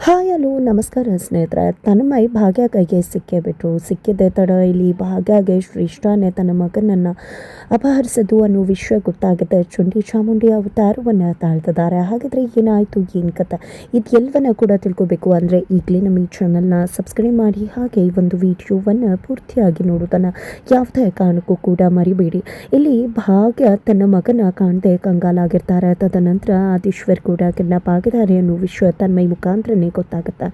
Hi, hello, ನಮಸ್ಕಾರ ಸ್ನೇಹಿತರೆ. ತನ್ಮಯ್ ಭಾಗ್ಯ ಕೈಗೆ ಸಿಕ್ಕೇ ಬಿಟ್ರು ಸಿಕ್ಕಿದ್ದೆ ತಡ ಇಲ್ಲಿ ಭಾಗ್ಯಗೆ ಶ್ರೇಷ್ಠನೇ ತನ್ನ ಮಗನನ್ನು ಅಪಹರಿಸಿದ್ದು ಅನ್ನೋ ವಿಷಯ ಗೊತ್ತಾಗುತ್ತೆ ಚುಂಡಿ ಚಾಮುಂಡಿ ಅವತಾರವನ್ನು ತಾಳ್ತಿದ್ದಾರೆ. ಹಾಗಿದ್ರೆ ಏನಾಯಿತು? ಏನು ಕಥೆ ಇದು ಎಲ್ಲವನ್ನ ಕೂಡ ತಿಳ್ಕೊಬೇಕು ಅಂದರೆ ಈಗಲೇ ನಮ್ಮ ಈ ಚಾನಲ್ನ ಸಬ್ಸ್ಕ್ರೈಬ್ ಮಾಡಿ. ಹಾಗೆ ಈ ಒಂದು ವಿಡಿಯೋವನ್ನು ಪೂರ್ತಿಯಾಗಿ ನೋಡೋದನ್ನು ಯಾವುದೇ ಕಾರಣಕ್ಕೂ ಕೂಡ ಮರಿಬೇಡಿ. ಇಲ್ಲಿ ಭಾಗ್ಯ ತನ್ನ ಮಗನ ಕಾಣದೆ ಕಂಗಾಲಾಗಿರ್ತಾರೆ. ತದನಂತರ ಆದೀಶ್ವರ್ ಕೂಡ ಕಿಡ್ನಾಪ್ ಆಗಿದ್ದಾರೆ ಅನ್ನೋ ವಿಷಯ ತನ್ಮಯ್ ಮುಖಾಂತರನೇ ಗೊತ್ತಾಗುತ್ತೆ?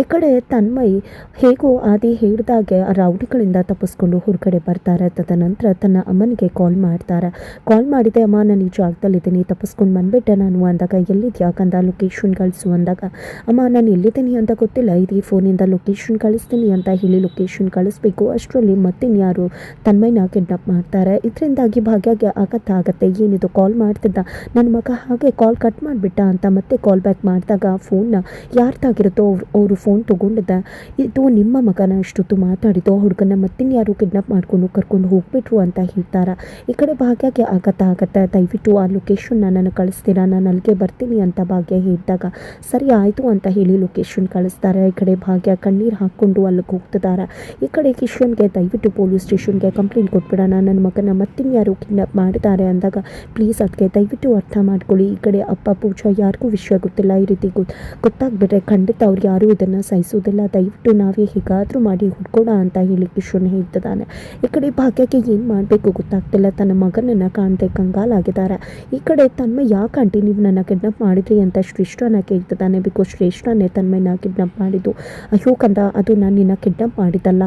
ಈ ಕಡೆ ತನ್ಮಯ್ ಹೇಗೋ ಆದಿ ಹೇಳಿದಾಗೆ ಆ ರೌಡಿಗಳಿಂದ ತಪ್ಪಿಸ್ಕೊಂಡು ಹೊರಗಡೆ ಬರ್ತಾರೆ ತದನಂತರ ತನ್ನ ಅಮ್ಮನಿಗೆ ಕಾಲ್ ಮಾಡ್ತಾರೆ. ಕಾಲ್ ಮಾಡಿದೆ, ಅಮ್ಮ, ನಾನು ಈ ಜಾಗದಲ್ಲಿದ್ದೀನಿ ತಪ್ಪಿಸ್ಕೊಂಡು ಬಂದ್ಬಿಟ್ಟೆ ನಾನು ಅಂದಾಗ, ಎಲ್ಲಿದ್ಯಾ ಕಂದ ಲೊಕೇಶನ್ ಕಳಿಸು ಅಂದಾಗ, ಅಮ್ಮ, ನಾನು ಎಲ್ಲಿದ್ದೀನಿ ಅಂತ ಗೊತ್ತಿಲ್ಲ ಇದು ಫೋನಿಂದ ಲೊಕೇಶನ್ ಕಳಿಸ್ತೀನಿ ಅಂತ ಹೇಳಿ ಲೊಕೇಶನ್ ಕಳಿಸ್ಬೇಕು. ಅಷ್ಟರಲ್ಲಿ ಮತ್ತಿನ್ಯಾರು ತನ್ಮಯ್ನ ಕಿಡ್ನಾಪ್ ಮಾಡ್ತಾರೆ. ಇದರಿಂದಾಗಿ ಭಾಗ್ಯಗೆ ಆಗತ್ತ, ಆಗತ್ತೆ, ಏನಿದು ಕಾಲ್ ಮಾಡ್ತಿದ್ದ? ನನ್ನ ಮಗ ಹಾಗೆ ಕಾಲ್ ಕಟ್ ಮಾಡಿಬಿಟ್ಟ ಅಂತ ಮತ್ತೆ ಕಾಲ್ ಬ್ಯಾಕ್ ಮಾಡಿದಾಗ ಫೋನ್ನ ಯಾರ್ದಾಗಿರುತ್ತೋ ಅವ್ರು, ಅವರು ಫೋನ್ ತೊಗೊಂಡಿದ್ದ ಇದು ನಿಮ್ಮ ಮಗನ ಇಷ್ಟೊತ್ತು ಮಾತಾಡಿದ್ದು, ಆ ಹುಡುಗನ ಮತ್ತಿನ್ಯಾರು ಕಿಡ್ನಾಪ್ ಮಾಡ್ಕೊಂಡು ಕರ್ಕೊಂಡು ಹೋಗ್ಬಿಟ್ರು ಅಂತ ಹೇಳ್ತಾರೆ? ಈ ಕಡೆ ಭಾಗ್ಯಕ್ಕೆ ಆಗತ್ತ, ಆಗತ್ತೆ. ದಯವಿಟ್ಟು ಆ ಲೊಕೇಶನ್ ನಾನು ಕಳಿಸ್ತೀರಾ? ನಾನು ಅಲ್ಲಿಗೆ ಬರ್ತೀನಿ ಅಂತ ಭಾಗ್ಯ ಹೇಳಿದಾಗ, ಸರಿ ಆಯಿತು ಅಂತ ಹೇಳಿ ಲೊಕೇಶನ್ ಕಳಿಸ್ತಾರೆ. ಈ ಕಡೆ ಭಾಗ್ಯ ಕಣ್ಣೀರು ಹಾಕ್ಕೊಂಡು ಅಲ್ಲಿಗೆ ಹೋಗ್ತಿದ್ದಾರೆ ಈ ಕಡೆ ಕಿಶನ್ಗೆ, ದಯವಿಟ್ಟು ಪೊಲೀಸ್ ಸ್ಟೇಷನ್ಗೆ ಕಂಪ್ಲೇಂಟ್ ಕೊಟ್ಬಿಡೋಣ. ನನ್ನ ಮಗನ ಮತ್ತಿನ್ಯಾರು ಕಿಡ್ನಾಪ್ ಮಾಡಿದ್ದಾರೆ ಅಂದಾಗ ಪ್ಲೀಸ್ ಅದಕ್ಕೆ ದಯವಿಟ್ಟು ಅರ್ಥ ಮಾಡ್ಕೊಳ್ಳಿ. ಈ ಕಡೆ ಅಪ್ಪ ಪೂಜಾ ಯಾರಿಗೂ ವಿಷಯ ಗೊತ್ತಿಲ್ಲ. ಈ ರೀತಿ ಗೊತ್ತು ಗೊತ್ತಾಗ್ಬಿಟ್ರೆ ಖಂಡಿತ ಅವ್ರು ಯಾರೂ ಇದನ್ನು ಸಹಿಸೋದಿಲ್ಲ. ದಯವಿಟ್ಟು ನಾವೇ ಹೇಗಾದರೂ ಮಾಡಿ ಹುಡ್ಕೋಣ ಅಂತ ಹೇಳಿ ಕಿಶೋನ್ ಹೇಳ್ತಿದ್ದಾನೆ. ಈ ಕಡೆ ಭಾಗ್ಯಕ್ಕೆ ಏನು ಮಾಡಬೇಕು ಗೊತ್ತಾಗ್ತಿಲ್ಲ. ತನ್ನ ಮಗನನ್ನು ಕಾಣದೆ ಕಂಗಾಲಾಗಿದ್ದಾರೆ. ಈ ಕಡೆ ತನ್ಮ ಯಾಕೆ ಆಂಟಿ ನೀವು ನನ್ನ ಕಿಡ್ನಾಪ್ ಮಾಡಿದ್ರಿ ಅಂತ ಶ್ರೇಷ್ಠನ ಕೇಳ್ತಿದ್ದಾನೆ. ಬಿಕಾಸ್ ಶ್ರೇಷ್ಠನೇ ತನ್ಮಯ್ನ ಕಿಡ್ನಾಪ್ ಮಾಡಿದ್ದು. ಅಯ್ಯೋ ಕಂದ, ಅದು ನಾನು ನಿನ್ನ ಕಿಡ್ನಾಪ್ ಮಾಡಿದ್ದಲ್ಲ.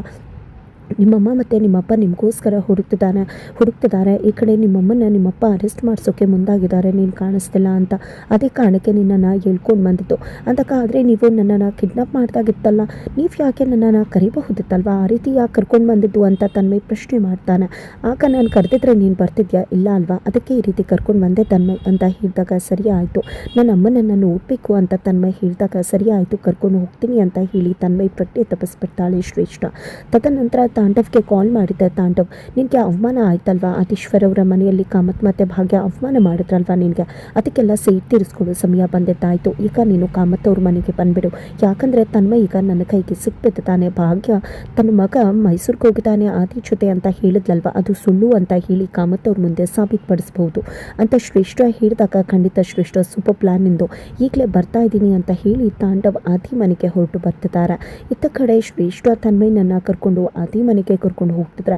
ನಿಮ್ಮಮ್ಮ ಮತ್ತು ನಿಮ್ಮಪ್ಪ ನಿಮಗೋಸ್ಕರ ಹುಡುಕ್ತಿದ್ದಾನೆ ಹುಡುಕ್ತಿದ್ದಾರೆ ಈ ಕಡೆ ನಿಮ್ಮಮ್ಮನ ನಿಮ್ಮಪ್ಪ ಅರೆಸ್ಟ್ ಮಾಡಿಸೋಕೆ ಮುಂದಾಗಿದ್ದಾರೆ. ನೀನು ಕಾಣಿಸ್ತಿಲ್ಲ ಅಂತ. ಅದೇ ಕಾರಣಕ್ಕೆ ನಿನ್ನನ್ನು ಹೇಳ್ಕೊಂಡು ಬಂದಿದ್ದು. ಅಂತಕ್ಕಾದರೆ ನೀವು ನನ್ನನ್ನು ಕಿಡ್ನಾಪ್ ಮಾಡ್ದಾಗಿತ್ತಲ್ಲ. ನೀವು ಯಾಕೆ ನನ್ನನ್ನು ಕರಿಬಹುದಿತ್ತಲ್ವ? ಆ ರೀತಿ ಯಾಕೆ ಕರ್ಕೊಂಡು ಬಂದಿದ್ದು ಅಂತ ತನ್ಮೈ ಪ್ರಶ್ನೆ ಮಾಡ್ತಾನೆ. ಆಗ ನಾನು ಕರೆದಿದ್ರೆ ನೀನು ಬರ್ತಿದ್ಯಾ? ಇಲ್ಲ ಅಲ್ವಾ? ಅದಕ್ಕೆ ಈ ರೀತಿ ಕರ್ಕೊಂಡು ಬಂದೆ ತನ್ಮೆ ಅಂತ ಹೇಳಿದಾಗ ಸರಿ ಆಯಿತು. ನನ್ನ ಅಮ್ಮನನ್ನು ನೋಡಬೇಕು ಅಂತ ತನ್ಮೈ ಹೇಳಿದಾಗ ಸರಿ ಆಯಿತು, ಕರ್ಕೊಂಡು ಹೋಗ್ತೀನಿ ಅಂತ ಹೇಳಿ ತನ್ಮೈ ಪ್ರಜ್ಞೆ ತಪ್ಪಿಸ್ಬಿಡ್ತಾಳೆ ಶ್ರೇಷ್ಠ. ತದನಂತರ ತಾಂಡವ್ಗೆ ಕಾಲ್ ಮಾಡಿದ್ದೆ ತಾಂಡವ್, ನಿನಗೆ ಅವಮಾನ ಆಯ್ತಲ್ವಾ? ಆತೀಶ್ವರ್ ಅವರ ಮನೆಯಲ್ಲಿ ಕಾಮತ್ ಮತ್ತೆ ಭಾಗ್ಯ ಅವಮಾನ ಮಾಡಿದ್ರಲ್ವಾ ನಿನಗೆ? ಅದಕ್ಕೆಲ್ಲ ಸೇಟ್ ತೀರಿಸ್ಕೊಳ್ಳೋ ಸಮಯ ಬಂದಿದ್ದಾಯಿತು. ಈಗ ನೀನು ಕಾಮತ್ ಅವ್ರ ಮನೆಗೆ ಬಂದುಬಿಡು. ಯಾಕಂದರೆ ತನ್ಮ ಈಗ ನನ್ನ ಕೈಗೆ ಸಿಕ್ಬಿದ್ದಾನೆ ಭಾಗ್ಯ ತನ್ನ ಮಗ ಮೈಸೂರಿಗೆ ಹೋಗಿದ್ದಾನೆ ಆದಿ ಜೊತೆ ಅಂತ ಹೇಳಿದ್ಲಲ್ವ? ಅದು ಸುಳ್ಳು ಅಂತ ಹೇಳಿ ಕಾಮತ್ ಅವ್ರ ಮುಂದೆ ಸಾಬೀತುಪಡಿಸ್ಬೋದು ಅಂತ ಶ್ರೇಷ್ಠ ಹೇಳಿದಾಗ ಖಂಡಿತ ಶ್ರೇಷ್ಠ ಸೂಪರ್ ಪ್ಲ್ಯಾನಿಂದು ಈಗಲೇ ಬರ್ತಾ ಇದ್ದೀನಿ ಅಂತ ಹೇಳಿ ತಾಂಡವ್ ಆದಿ ಮನೆಗೆ ಹೊರಟು ಬರ್ತಿದ್ದಾರೆ. ಇತ್ತ ಕಡೆ ಶ್ರೇಷ್ಠ ತನ್ಮಯ್ಯನನ್ನು ಕರ್ಕೊಂಡು ಆದಿ ಮನೆಗೆ ಕರ್ಕೊಂಡು ಹೋಗ್ತಿದ್ರೆ.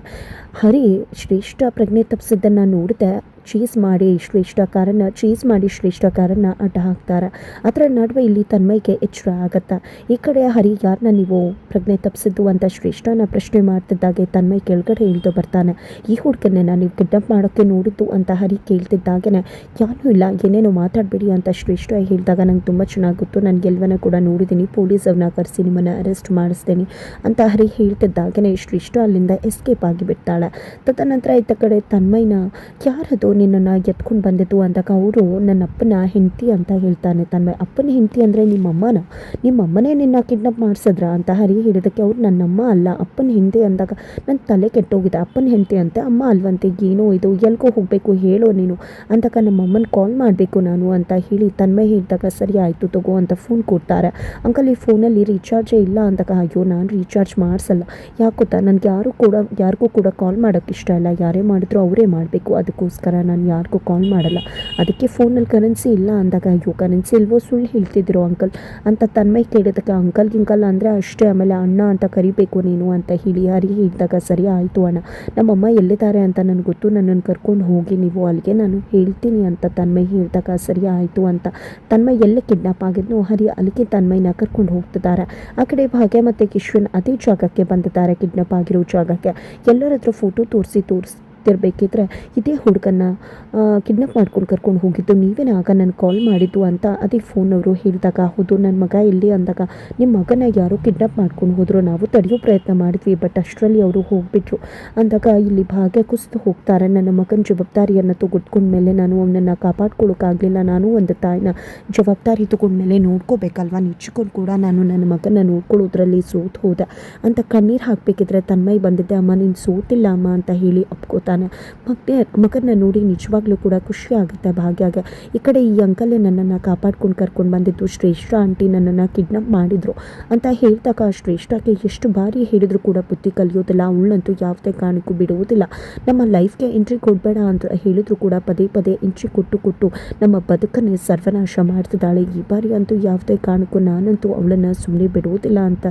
ಹರಿ ಶ್ರೇಷ್ಠ ಪ್ರಜ್ಞೆ ತಪ್ಪಿಸಿದ್ದನ್ನು ನೋಡಿದೆ ಚೀಸ್ ಮಾಡಿ ಶ್ರೇಷ್ಠ ಕಾರನ್ನು ಚೀಸ್ ಮಾಡಿ ಶ್ರೇಷ್ಠ ಕಾರನ್ನು ಅಡ್ಡ ಹಾಕ್ತಾರೆ. ಅದರ ನಡುವೆ ಇಲ್ಲಿ ತನ್ಮಯ್ಗೆ ಎಚ್ಚರ ಆಗತ್ತೆ. ಈ ಕಡೆ ಹರಿ ಯಾರನ್ನ ನೀವು ಪ್ರಜ್ಞೆ ತಪ್ಪಿಸಿದ್ದು? ಅಂತ ಶ್ರೇಷ್ಠನ ಪ್ರಶ್ನೆ ಮಾಡ್ತಿದ್ದಾಗೆ ತನ್ಮಯ್ ಕೆಳಗಡೆ ಇಳಿದು ಬರ್ತಾನೆ. ಈ ಹುಡುಗನನ್ನ ನೀವು ಕಿಡ್ನಪ್ ಮಾಡೋಕ್ಕೆ ನೋಡಿದ್ದು? ಅಂತ ಹರಿ ಕೇಳ್ತಿದ್ದಾಗೇ ಯಾರೂ ಇಲ್ಲ, ಏನೇನೋ ಮಾತಾಡಬೇಡಿ ಅಂತ ಶ್ರೇಷ್ಠ ಹೇಳಿದಾಗ ನಂಗೆ ತುಂಬ ಚೆನ್ನಾಗಿ ಗೊತ್ತು. ನಾನು ಗೆಲ್ವನ ಕೂಡ ನೋಡಿದ್ದೀನಿ ಪೊಲೀಸ್ ಅವನ ಕರೆಸಿ ನಿಮ್ಮನ್ನು ಅರೆಸ್ಟ್ ಮಾಡಿಸ್ತೀನಿ ಅಂತ ಹರಿ ಹೇಳ್ತಿದ್ದಾಗನೆ ಶ್ರೇಷ್ಠ ಅಲ್ಲಿಂದ ಎಸ್ಕೇಪ್ ಆಗಿಬಿಡ್ತಾಳೆ. ತದನಂತರ ಇತ್ತ ಕಡೆ ತನ್ಮಯ್ನ, ಯಾರದು? ನಿನ್ನನ್ನು ಎತ್ಕೊಂಡು ಬಂದಿದ್ದು ಅಂದಾಗ ಅವರು ನನ್ನ ಅಪ್ಪನ ಹೆಂಡತಿ ಅಂತ ಹೇಳ್ತಾನೆ. ತನ್ನ ಅಪ್ಪನ ಹೆಂಡತಿ ಅಂದರೆ ನಿಮ್ಮಮ್ಮನ. ನಿಮ್ಮಮ್ಮನೇ ನಿನ್ನ ಕಿಡ್ನಾಪ್ ಮಾಡಿಸಿದ್ರ ಅಂತ ಹರಿ ಹೇಳಿದಕ್ಕೆ ಅವ್ರು ನನ್ನಮ್ಮ ಅಲ್ಲ. ಅಪ್ಪನ ಹೆಂಡತಿ ಅಂದಾಗ ನನ್ನ ತಲೆ ಕೆಟ್ಟೋಗಿದೆ. ಅಪ್ಪನ ಹೆಂಡತಿ ಅಂತ ಅಮ್ಮ ಅಲ್ವಂತೆ. ಏನೋ ಇದು ಎಲ್ಗೋ ಹೋಗಬೇಕು ಹೇಳೋ ನೀನು. ಅಂದಾಗ ನಮ್ಮಮ್ಮನ ಕಾಲ್ ಮಾಡಬೇಕು ನಾನು ಅಂತ ಹೇಳಿ ತನ್ಮೈ ಹೇಳಿದಾಗ ಸರಿ ಆಯಿತು ತಗೋ ಅಂತ ಫೋನ್ ಕೊಡ್ತಾರೆ. ಅಂಕಲ್ ಈ ಫೋನಲ್ಲಿ ರೀಚಾರ್ಜೇ ಇಲ್ಲ ಅಂದಾಗ ಅಯ್ಯೋ ನಾನು ರೀಚಾರ್ಜ್ ಮಾಡಿಸಲ್ಲ. ಯಾಕೆ ಗೊತ್ತಾ? ನನಗೆ ಯಾರು ಕೂಡ, ಯಾರಿಗೂ ಕೂಡ ಕಾಲ್ ಮಾಡೋಕ್ಕೆ ಇಷ್ಟ ಇಲ್ಲ. ಯಾರೇ ಮಾಡಿದ್ರು ಅವರೇ ಮಾಡಬೇಕು. ಅದಕ್ಕೋಸ್ಕರ ನಾನು ಯಾರಿಗೂ ಕಾಲ್ ಮಾಡಲ್ಲ. ಅದಕ್ಕೆ ಫೋನಲ್ಲಿ ಕರೆನ್ಸಿ ಇಲ್ಲ ಅಂದಾಗ, ಅಯ್ಯೋ ಕರೆನ್ಸಿ ಇಲ್ವೋ, ಸುಳ್ಳು ಹೇಳ್ತಿದ್ರು ಅಂಕಲ್ ಅಂತ ತನ್ಮೈ ಕೇಳಿದಕ್ಕೆ ಅಂಕಲ್ ಗಿಂಕಲ್ ಅಂದರೆ ಅಷ್ಟೇ, ಆಮೇಲೆ ಅಣ್ಣ ಅಂತ ಕರಿಬೇಕು ನೀನು ಅಂತ ಹೇಳಿ, ಹರಿ ಹೇಳಿದಾಗ, ಸರಿ, ಆಯಿತು ಅಣ್ಣ. ನಮ್ಮಮ್ಮ ಎಲ್ಲಿದ್ದಾರೆ ಅಂತ ನನಗೆ ಗೊತ್ತು. ನನ್ನನ್ನು ಕರ್ಕೊಂಡು ಹೋಗಿ ನೀವು ಅಲ್ಲಿಗೆ ನಾನು ಹೇಳ್ತೀನಿ ಅಂತ ತನ್ಮೈ ಹೇಳಿದಾಗ, ಸರಿ, ಆಯಿತು ಅಂತ ತನ್ಮೈ ಎಲ್ಲಿ ಕಿಡ್ನಾಪ್ ಆಗಿದ್ನೋ, ಹರಿ ಅಲ್ಲಿಗೆ ತನ್ಮೈನ ಕರ್ಕೊಂಡು ಹೋಗ್ತಿದ್ದಾರೆ. ಆ ಕಡೆ ಭಾಗ್ಯ ಮತ್ತು ಕಿಶ್ವನ್ ಅದೇ ಜಾಗಕ್ಕೆ ಬಂದಿದ್ದಾರೆ ಕಿಡ್ನಾಪ್ ಆಗಿರೋ ಜಾಗಕ್ಕೆ. ಎಲ್ಲರ ಹತ್ರ ಫೋಟೋ ತೋರಿಸಿ ತೋರಿಸಿ. ತಿರ್ಬೇಕಿದ್ರೆ ಇದೇ ಹುಡುಗನ್ನ ಕಿಡ್ನಾಪ್ ಮಾಡ್ಕೊಂಡು ಕರ್ಕೊಂಡು ಹೋಗಿದ್ದು ನೀವೇನೇ ಆಗ ನಾನು ಕಾಲ್ ಮಾಡಿದ್ದು ಅಂತ ಅದೇ ಫೋನವರು ಹೇಳಿದಾಗ, ಹೌದು ನನ್ನ ಮಗ ಇಲ್ಲಿ ಅಂದಾಗ ನಿಮ್ಮ ಮಗನ ಯಾರೋ ಕಿಡ್ನಾಪ್ ಮಾಡ್ಕೊಂಡು ಹೋದ್ರು, ನಾವು ತಡೆಯೋ ಪ್ರಯತ್ನ ಮಾಡಿದ್ವಿ ಬಟ್ ಅಷ್ಟರಲ್ಲಿ ಅವರು ಹೋಗಿಬಿಟ್ರು. ಅಂದಾಗ ಇಲ್ಲಿ ಭಾಗ್ಯ ಕುಸಿದು ಹೋಗ್ತಾರೆ, ನನ್ನ ಮಗನ ಜವಾಬ್ದಾರಿಯನ್ನು ಮೇಲೆ ನಾನು ಅವನನ್ನು ಕಾಪಾಡ್ಕೊಳ್ಳೋಕ್ಕಾಗಲಿಲ್ಲ ನಾನು ಒಂದು ತಾಯಿನ ಜವಾಬ್ದಾರಿ ತಗೊಂಡ್ಮೇಲೆ ನೋಡ್ಕೋಬೇಕಲ್ವ? ನಿಚ್ಕೊಂಡು ಕೂಡ ನಾನು ನನ್ನ ಮಗನ ನೋಡ್ಕೊಳ್ಳೋದ್ರಲ್ಲಿ ಸೋತು ಹೋದೆ ಅಂತ ಕಣ್ಣೀರು ಹಾಕಬೇಕಿದ್ರೆ, ತನ್ಮೈ ಬಂದಿದ್ದೆ, ಅಮ್ಮ, ನೀನು ಸೋತಿಲ್ಲ, ಅಮ್ಮ, ಅಂತ ಹೇಳಿ ಒಪ್ಕೋತಾರೆ ಹೇಳ್ತಾನೆ ಮತ್ತೆ ಮಗನ ನೋಡಿ ನಿಜವಾಗ್ಲೂ ಕೂಡ ಖುಷಿ ಆಗುತ್ತೆ ಭಾಗ್ಯಗೆ ಈ ಕಡೆ ಈ ಅಂಕಲೇ ನನ್ನನ್ನು ಕಾಪಾಡ್ಕೊಂಡು ಕರ್ಕೊಂಡು ಬಂದಿದ್ದು ಶ್ರೇಷ್ಠ ಆಂಟಿ ನನ್ನನ್ನು ಕಿಡ್ನಾಪ್ ಮಾಡಿದ್ರು. ಅಂತ ಹೇಳಿದಾಗ ಶ್ರೇಷ್ಠಕ್ಕೆ ಎಷ್ಟು ಬಾರಿ ಹೇಳಿದ್ರು ಕೂಡ ಬುದ್ಧಿ ಕಲಿಯೋದಿಲ್ಲ, ಅವಳಂತೂ ಯಾವುದೇ ಕಾರಣಕ್ಕೂ ಬಿಡುವುದಿಲ್ಲ. ನಮ್ಮ ಲೈಫ್ಗೆ ಎಂಟ್ರಿ ಕೊಡಬೇಡ ಅಂತ ಹೇಳಿದ್ರು ಕೂಡ ಪದೇ ಪದೇ ಎಂಟ್ರಿ ಕೊಟ್ಟು ಕೊಟ್ಟು ನಮ್ಮ ಬದುಕನ್ನೇ ಸರ್ವನಾಶ ಮಾಡ್ತಿದ್ದಾಳೆ. ಈ ಬಾರಿ ಅಂತೂ ಯಾವುದೇ ಕಾರಣಕ್ಕೂ ನಾನಂತೂ ಅವಳನ್ನು ಸುಮ್ಮನೆ ಬಿಡುವುದಿಲ್ಲ ಅಂತ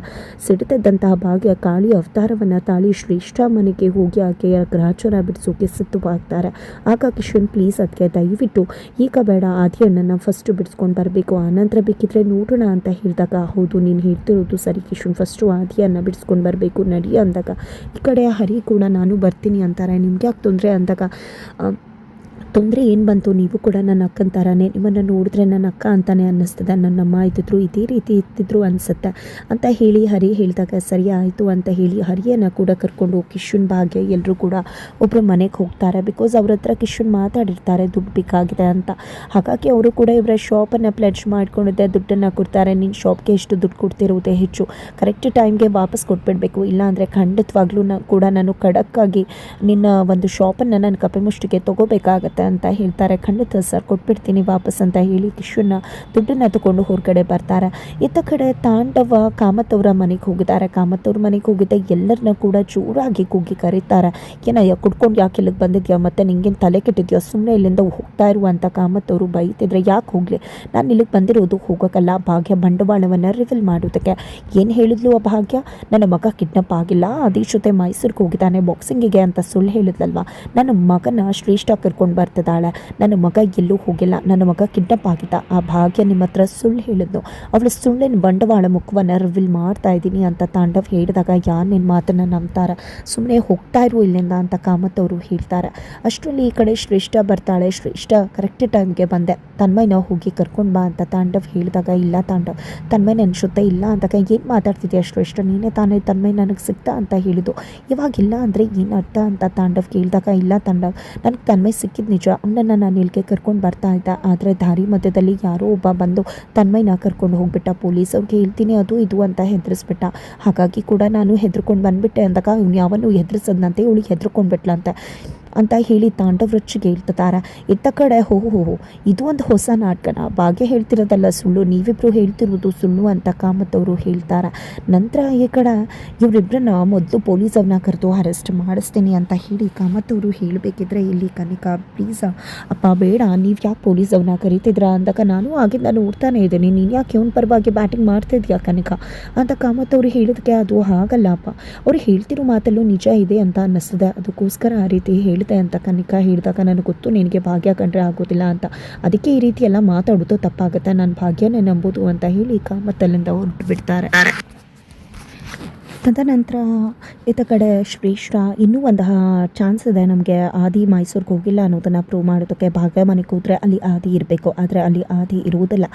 ಸಿಡಿತದ್ದಂತಹ ಭಾಗ್ಯ, ಕಾಳಿ ಅವತಾರವನ್ನು ತಾಳಿ ಶ್ರೇಷ್ಠ ಮನೆಗೆ ಹೋಗಿ ಆಕೆಯ ಗ್ರಾಚಾರ ಬಿಡಿಸೋಕೆ ಸಿದ್ಧವಾಗ್ತಾರೆ. ಆಗ ಕಿಶನ್ ಪ್ಲೀಸ್ ಅದಕ್ಕೆ ದಯವಿಟ್ಟು, ಈಗ ಬೇಡ ಆದಿಯಣ್ಣನ ಫಸ್ಟು ಬಿಡಿಸ್ಕೊಂಡು ಬರಬೇಕು. ಆನಂತರ ಬೇಕಿದ್ರೆ ನೋಡೋಣ ಅಂತ ಹೇಳಿದಾಗ, ಹೌದು, ನೀನು ಹೇಳ್ತಿರೋದು ಸರಿ ಕಿಶನ್ ಫಸ್ಟು ಆದಿಯನ್ನ ಬಿಡಿಸ್ಕೊಂಡು ಬರಬೇಕು. ನಡಿ ಅಂದಾಗ, ಈ ಕಡೆ ಹರಿ ಕೂಡ ನಾನು ಬರ್ತೀನಿ ಅಂತಾರೆ. ನಿಮ್ಗೆ ಯಾಕೆ ತೊಂದರೆ? ಅಂದಾಗ ತೊಂದರೆ ಏನು ಬಂತು? ನೀವು ಕೂಡ ನನ್ನ ಅಕ್ಕನ ಥರನೇ ನಿಮ್ಮನ್ನು ನೋಡಿದ್ರೆ ನನ್ನ ಅಕ್ಕ ಅಂತಾನೆ ಅನ್ನಿಸ್ತದೆ. ನನ್ನಮ್ಮ ಇದ್ದಿದ್ರು ಇದೇ ರೀತಿ ಇರ್ತಿದ್ರು ಅನಿಸುತ್ತೆ. ಅಂತ ಹೇಳಿ ಹರಿ ಹೇಳಿದಾಗ, ಸರಿ ಆಯಿತು ಅಂತ ಹೇಳಿ ಹರಿಯನ್ನು ಕೂಡ ಕರ್ಕೊಂಡು ಕಿಶನ್ ಭಾಗ್ಯ ಎಲ್ಲರೂ ಕೂಡ ಒಬ್ಬರು ಮನೆಗೆ ಹೋಗ್ತಾರೆ. ಬಿಕಾಸ್ ಅವ್ರ ಹತ್ರ ಕಿಶನ್ ಮಾತಾಡಿರ್ತಾರೆ, ದುಡ್ಡು ಬೇಕಾಗಿದೆ ಅಂತ. ಹಾಗಾಗಿ ಅವರು ಕೂಡ ಇವರ ಶಾಪನ್ನು ಪ್ಲೆಡ್ಜ್ ಮಾಡ್ಕೊಂಡಿದ್ದೆ. ದುಡ್ಡನ್ನು ಕೊಡ್ತಾರೆ. ನಿನ್ನ ಶಾಪ್ಗೆ ಎಷ್ಟು ದುಡ್ಡು ಕೊಡ್ತಿರುವುದೇ ಹೆಚ್ಚು. ಕರೆಕ್ಟ್ ಟೈಮ್ಗೆ ವಾಪಸ್ ಕೊಟ್ಬಿಡಬೇಕು. ಇಲ್ಲಾಂದರೆ ಖಂಡಿತವಾಗ್ಲೂ ಕೂಡ ನಾನು ಖಡಕ್ಕಾಗಿ ನಿನ್ನ ಒಂದು ಶಾಪನ್ನು ನಾನು ಕಪೆ ಮುಷ್ಟಿಗೆ ಅಂತ ಹೇಳ್ತಾರೆ. ಖಂಡಿತ ಸರ್, ಕೊಟ್ಬಿಡ್ತೀನಿ ವಾಪಸ್ ಅಂತ ಹೇಳಿ ಕಿಶುನ ದುಡ್ಡನ್ನು ತಗೊಂಡು ಹೊರಗಡೆ ಬರ್ತಾರೆ. ಇತ್ತ ಕಡೆ ತಾಂಡವ ಕಾಮತ್ ಅವರ ಮನೆಗೆ ಹೋಗಿದ್ದಾರೆ. ಕಾಮತ್ ಅವ್ರ ಮನೆಗೆ ಹೋಗಿದ್ದೆ ಎಲ್ಲರನ್ನ ಕೂಡ ಜೋರಾಗಿ ಕೂಗಿ ಕರೀತಾರೆ. ಏನಯ್ಯ, ಕುಡ್ಕೊಂಡು ಯಾಕೆ ಇಲ್ಲಿಗೆ ಬಂದಿದ್ಯಾ? ಮತ್ತೆ ನಿಂಗೇನು ತಲೆ ಕೆಟ್ಟಿದ್ಯಾ? ಸುಮ್ಮನೆ ಇಲ್ಲಿಂದ ಹೋಗ್ತಾ ಇರುವಂಥ ಕಾಮತ್ ಅವರು ಬೈತಿದ್ರೆ ಯಾಕೆ ಹೋಗಲಿ? ನಾನು ಇಲ್ಲಿಗೆ ಬಂದಿರೋದು ಹೋಗೋಕ್ಕಲ್ಲ ಭಾಗ್ಯ ಬಂಡವಾಳವನ್ನು ರಿವೀಲ್ ಮಾಡೋದಕ್ಕೆ. ಏನು ಹೇಳಿದ್ಲು ಆ ಭಾಗ್ಯ? ನನ್ನ ಮಗ ಕಿಡ್ನಪ್ ಆಗಿಲ್ಲ, ಅದೇ ಜೊತೆ ಮೈಸೂರಿಗೆ ಹೋಗಿದ್ದಾನೆ ಬಾಕ್ಸಿಂಗಿಗೆ ಅಂತ ಸುಳ್ಳು ಹೇಳಿದ್ಲಲ್ವ? ನನ್ನ ಮಗನ ಶ್ರೇಷ್ಠ ಕರ್ಕೊಂಡು ಬರ್ತಿದ್ದಾಳೆ ನನ್ನ ಮಗ ಎಲ್ಲೂ ಹೋಗಿಲ್ಲ. ನನ್ನ ಮಗ ಕಿಡ್ನಪ್ ಆಗಿದ್ದ. ಆ ಭಾಗ್ಯ ನಿಮ್ಮ ಹತ್ರ ಸುಳ್ಳು ಹೇಳಿದ್ನು ಅವಳು ಸುಳ್ಳಿನ ಬಂಡವಾಳ ಮುಖವನ್ನು ರಿವೀಲ್ ಮಾಡ್ತಾ ಇದ್ದೀನಿ ಅಂತ ತಾಂಡವ್ ಹೇಳಿದಾಗ ಯಾರು ನಿನ್ನ ಮಾತನ್ನು ನಂಬ್ತಾರೆ? ಸುಮ್ಮನೆ ಹೋಗ್ತಾ ಇರು ಇಲ್ಲಿಂದ ಅಂತ ಕಾಮತ್ ಅವರು ಹೇಳ್ತಾರೆ. ಅಷ್ಟರಲ್ಲಿ ಈ ಕಡೆ ಶ್ರೇಷ್ಠ ಬರ್ತಾಳೆ. ಶ್ರೇಷ್ಠ ಕರೆಕ್ಟ್ ಟೈಮ್ಗೆ ಬಂದೆ. ತನ್ಮಯ್ನ ಹೋಗಿ ಕರ್ಕೊಂಡು ಬಾ ಅಂತ ತಾಂಡವ್ ಹೇಳಿದಾಗ, ಇಲ್ಲ ತಾಂಡವ್. ತನ್ಮಯ್ ನನ್ನ ಜೊತೆ ಇಲ್ಲ ಅಂತ ಏನು ಮಾತಾಡ್ತಿದ್ಯಾ ಶ್ರೇಷ್ಠ? ನೀನೇ ತಾನೇ ತನ್ಮಯ್ ನನಗೆ ಸಿಗ್ತಾ ಅಂತ ಹೇಳಿದ್ದು. ಇವಾಗಿಲ್ಲ ಅಂದರೆ ಏನು ಅರ್ಥ ಅಂತ ತಾಂಡವ್ ಕೇಳಿದಾಗ, ಇಲ್ಲ ತಾಂಡವ್. ನನಗೆ ತನ್ಮಯ್ ಸಿಕ್ಕಿದ್ದು ನಿಜ. ಅಣ್ಣನ ನಾನು ಇಲ್ಲಿಗೆ ಕರ್ಕೊಂಡು ಬರ್ತಾ ಇದ್ದ. ಆದರೆ ದಾರಿ ಮಧ್ಯದಲ್ಲಿ ಯಾರೋ ಒಬ್ಬ ಬಂದು ತನ್ಮಯ್ನ ಕರ್ಕೊಂಡು ಹೋಗ್ಬಿಟ್ಟ. ಪೊಲೀಸ್ ಅವ್ರಿಗೆ ಹೇಳ್ತೀನಿ, ಅದು ಇದು ಅಂತ ಹೆದರಿಸ್ಬಿಟ್ಟ. ಹಾಗಾಗಿ ಕೂಡ ನಾನು ಹೆದರ್ಕೊಂಡು ಬಂದುಬಿಟ್ಟೆ ಅಂದಾಗ, ಇವ್ನು ಯಾವನು ಹೆದರ್ಸದ್ನಂತೆ ಇವಳಿಗೆ ಹೆದರ್ಕೊಂಡ್ಬಿಟ್ಲಂತೆ ಅಂತ ಹೇಳಿ ತಾಂಡವ್ ರೊಚ್ಚಿಗೆ ಹೇಳ್ತಿದ್ದಾರೆ ಇತ್ತ ಕಡೆ ಹೋ ಹೋ ಇದು ಒಂದು ಹೊಸ ನಾಟಕನ. ಭಾಗ್ಯ ಹೇಳ್ತಿರೋದಲ್ಲ ಸುಳ್ಳು, ನೀವಿಬ್ರು ಹೇಳ್ತಿರೋದು ಸುಳ್ಳು ಅಂತ ಕಾಮತ್ ಅವರು ಹೇಳ್ತಾರೆ. ನಂತರ ಈ ಕಡೆ ಇವರಿಬ್ಬರನ್ನ ಮೊದಲು ಪೊಲೀಸ್ ಅವ್ರನ್ನ ಕರೆದು ಅರೆಸ್ಟ್ ಮಾಡಿಸ್ತೀನಿ ಅಂತ ಹೇಳಿ ಕಾಮತ್ ಅವರು ಹೇಳಬೇಕಿದ್ರೆ ಇಲ್ಲಿ ಕನಿಕಾ ಪ್ಲೀಸ್ ಅಪ್ಪ ಬೇಡ, ನೀವು ಯಾಕೆ ಪೊಲೀಸ್ ಅವ್ರನ್ನ ಕರೀತಿದ್ರ ಅಂದಾಗ ನಾನು ಆಗಿಂದ ನೋಡ್ತಾನೆ ಇದ್ದೀನಿ. ನೀನು ಯಾಕೆ ಇವನ ಪರವಾಗಿ ಬ್ಯಾಟಿಂಗ್ ಮಾಡ್ತಿದ್ಯಾ ಕನಿಕ? ಅಂತ ಕಾಮತ್ ಅವರು ಹೇಳಿದಕ್ಕೆ ಅದು ಹಾಗಲ್ಲ ಅಪ್ಪ. ಅವ್ರು ಹೇಳ್ತಿರೋ ಮಾತಲ್ಲೂ ನಿಜ ಇದೆ ಅಂತ ಅನ್ನಿಸ್ತದೆ. ಅದಕ್ಕೋಸ್ಕರ ಆ ರೀತಿ ಹೇಳಿದೆ ಅಂತ ಕನಿಕ ಹೇಳಿದಾಗ ನನಗೆ ಗೊತ್ತು, ನಿನಗೆ ಭಾಗ್ಯ ಕಂಡ್ರೆ ಆಗೋದಿಲ್ಲ ಅಂತ. ಅದಕ್ಕೆ ಈ ರೀತಿ ಎಲ್ಲ ಮಾತಾಡೋದು ತಪ್ಪಾಗುತ್ತೆ. ನಾನು ಭಾಗ್ಯನೇ ನಂಬೋದು ಅಂತ ಹೇಳಿ ಕಾಮತ್ತಲ್ಲಿಂದ ಹೊರಟು ಬಿಡ್ತಾರೆ. ತದನಂತರ ಇತ್ತ ಕಡೆ ಶ್ರೇಷ್ಠ ಇನ್ನೂ ಒಂದು ಚಾನ್ಸ್ ಇದೆ ನಮಗೆ ಆದಿ ಮೈಸೂರಿಗೆ ಹೋಗಿಲ್ಲ ಅನ್ನೋದನ್ನು ಪ್ರೂವ್ ಮಾಡೋದಕ್ಕೆ ಭಾಗ್ಯ ಮನೆಗೆ ಕೂತ್ರೆ ಅಲ್ಲಿ ಆದಿ ಇರಬೇಕು. ಆದರೆ ಅಲ್ಲಿ ಆದಿ ಇರುವುದಿಲ್ಲ.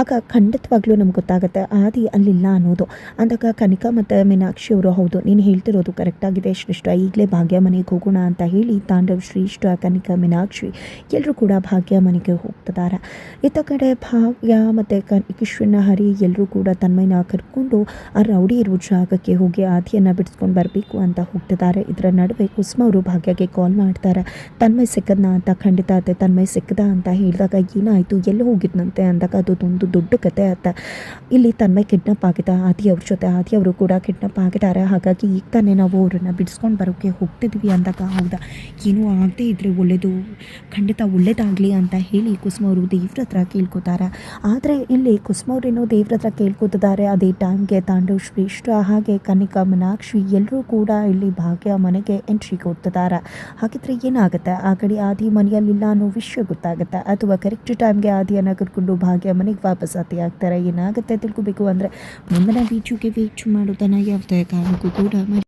ಆಗ ಖಂಡಿತವಾಗ್ಲೂ ನಮ್ಗೆ ಗೊತ್ತಾಗುತ್ತೆ ಆದಿ ಅಲ್ಲಿಲ್ಲ ಅನ್ನೋದು. ಅಂದಾಗ ಕನಿಕಾ ಮತ್ತು ಮೀನಾಕ್ಷಿ ಅವರು, ಹೌದು, ನೀನು ಹೇಳ್ತಿರೋದು ಕರೆಕ್ಟಾಗಿದೆ ಶ್ರೇಷ್ಠ ಈಗಲೇ ಭಾಗ್ಯ ಮನೆಗೆ ಹೋಗೋಣ ಅಂತ ಹೇಳಿ ತಾಂಡವ್ ಶ್ರೇಷ್ಠ ಕನಿಕಾ, ಮೀನಾಕ್ಷಿ ಎಲ್ಲರೂ ಕೂಡ ಭಾಗ್ಯ ಮನೆಗೆ ಹೋಗ್ತಿದ್ದಾರೆ ಇತ್ತ ಕಡೆ ಭಾಗ್ಯ ಮತ್ತು ಕ ಕಿಶ್ವನ ಹರಿ ಎಲ್ಲರೂ ಕೂಡ ತನ್ಮಯನ ಕರ್ಕೊಂಡು ಆ ರೌಡಿ ಇರುವ ಜಾಗಕ್ಕೆ ಹೋಗಿ ಆದಿಯನ್ನು ಬಿಡಿಸ್ಕೊಂಡು ಬರಬೇಕು ಅಂತ ಹೋಗ್ತಿದ್ದಾರೆ. ಇದರ ನಡುವೆ ಕುಸುಮ ಅವರು ಭಾಗ್ಯಗೆ ಕಾಲ್ ಮಾಡ್ತಾರೆ. ತನ್ಮಯ್ ಸಿಕ್ಕದ್ನ ಅಂತ, ಖಂಡಿತ ಆತ ತನ್ಮಯ್ ಸಿಕ್ಕದ ಅಂತ ಹೇಳಿದಾಗ ಏನಾಯಿತು, ಎಲ್ಲಿ ಹೋಗಿದ್ನಂತೆ ಅಂದಾಗ ಅದೊಂದು ದೊಡ್ಡ ಕತೆ ಆತ ಇಲ್ಲಿ ತನ್ಮಯ್ ಕಿಡ್ನಪ್ ಆಗಿದೆ ಆದಿ ಅವ್ರ ಜೊತೆ. ಆದಿ ಅವರು ಕೂಡ ಕಿಡ್ನಪ್ ಆಗಿದ್ದಾರೆ. ಹಾಗಾಗಿ ಈಗ ತಾನೇ ನಾವು ಅವರನ್ನು ಬಿಡಿಸ್ಕೊಂಡು ಬರೋಕ್ಕೆ ಹೋಗ್ತಿದ್ವಿ ಅಂದಾಗ, ಹೌದಾ, ಏನೂ ಆಗದೇ ಇದ್ದರೆ ಒಳ್ಳೆಯದು ಖಂಡಿತ ಒಳ್ಳೇದಾಗಲಿ ಅಂತ ಹೇಳಿ ಕುಸುಮ ಅವರು ದೇವ್ರ ಹತ್ರ ಕೇಳ್ಕೊತಾರೆ. ಆದರೆ ಇಲ್ಲಿ ಕುಸುಮ ಅವರೇನೋ ದೇವ್ರ ಹತ್ರ ಕೇಳ್ಕೊತಿದ್ದಾರೆ. ಅದೇ ಟೈಮ್ಗೆ ತಾಂಡವ್ ಶ್ರೇಷ್ಠ ಹಾಗೆ ಕನಿಕಾ ಮೀನಾಕ್ಷಿ ಎಲ್ಲರೂ ಕೂಡ ಇಲ್ಲಿ ಭಾಗ್ಯ ಮನೆಗೆ ಎಂಟ್ರಿ ಕೊಡ್ತಿದ್ದಾರೆ ಹಾಗಿದ್ರೆ ಏನಾಗುತ್ತೆ? ಆ ಕಡೆ ಆದಿ ಮನೆಯಲ್ಲಿಲ್ಲ ಅನ್ನೋ ವಿಷಯ ಗೊತ್ತಾಗುತ್ತೆ. ಅಥವಾ ಕರೆಕ್ಟ್ ಟೈಮ್ಗೆ ಆದಿಯನ್ನು ಕರ್ಕೊಂಡು ಭಾಗ್ಯ ಮನೆಗೆ ವಾಪಸ್ ಆತಿ ಆಗ್ತಾರೆ? ಏನಾಗುತ್ತೆ ತಿಳ್ಕೊಬೇಕು ಅಂದರೆ ಮುಂದಿನ ವೀಡಿಯೋಗೆ ವೇಟ್ ಮಾಡೋದನ್ನು ಯಾವುದೇ ಕಾರಣಕ್ಕೂ ಕೂಡ